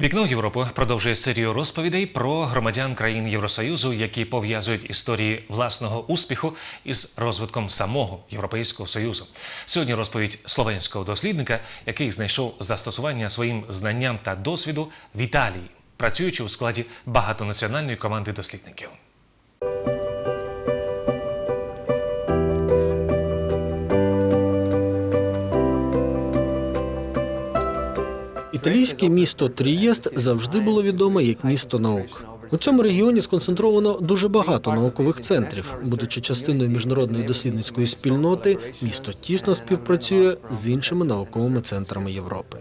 Вікно в Європу продовжує серію розповідей про громадян країн Євросоюзу, які пов'язують історії власного успіху із розвитком самого Європейського союзу. Сьогодні розповідь словенського дослідника, який знайшов застосування своїм знанням та досвіду в Італії, працюючи у складі багатонаціональної команди дослідників. Італійське місто Трієст завжди було відоме як місто наук. У цьому регіоні сконцентровано дуже багато наукових центрів. Будучи частиною міжнародної дослідницької спільноти, місто тісно співпрацює з іншими науковими центрами Європи.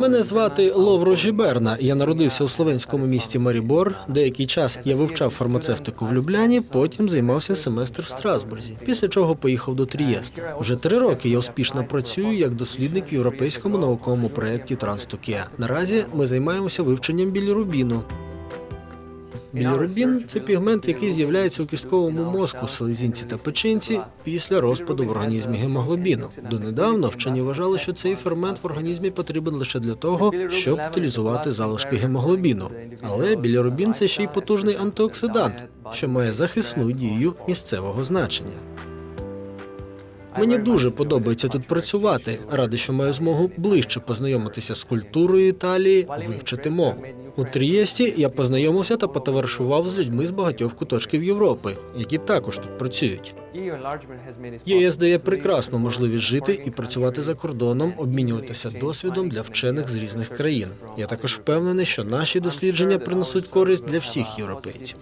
Мене звати Ловро Жіберна. Я народився у словенському місті Марібор. Деякий час я вивчав фармацевтику в Любляні, потім займався семестр в Страсбурзі. Після чого поїхав до Трієста. Вже три роки я успішно працюю як дослідник в європейському науковому проєкті Транстокія. Наразі ми займаємося вивченням білірубіну. Білірубін це пігмент, який з'являється у кістковому мозку, селезінці та печінці після розпаду в організмі гемоглобіну. Донедавна вчені вважали, що цей фермент в організмі потрібен лише для того, щоб утилізувати залишки гемоглобіну. Але білірубін це ще й потужний антиоксидант, що має захисну дію місцевого значення. Мені дуже подобається тут працювати. Радий, що маю змогу ближче познайомитися з культурою Італії, вивчити мову. У Трієсті я познайомився та потоваришував з людьми з багатьох куточків Європи, які також тут працюють. ЄС дає прекрасну можливість жити і працювати за кордоном, обмінюватися досвідом для вчених з різних країн. Я також впевнений, що наші дослідження принесуть користь для всіх європейців.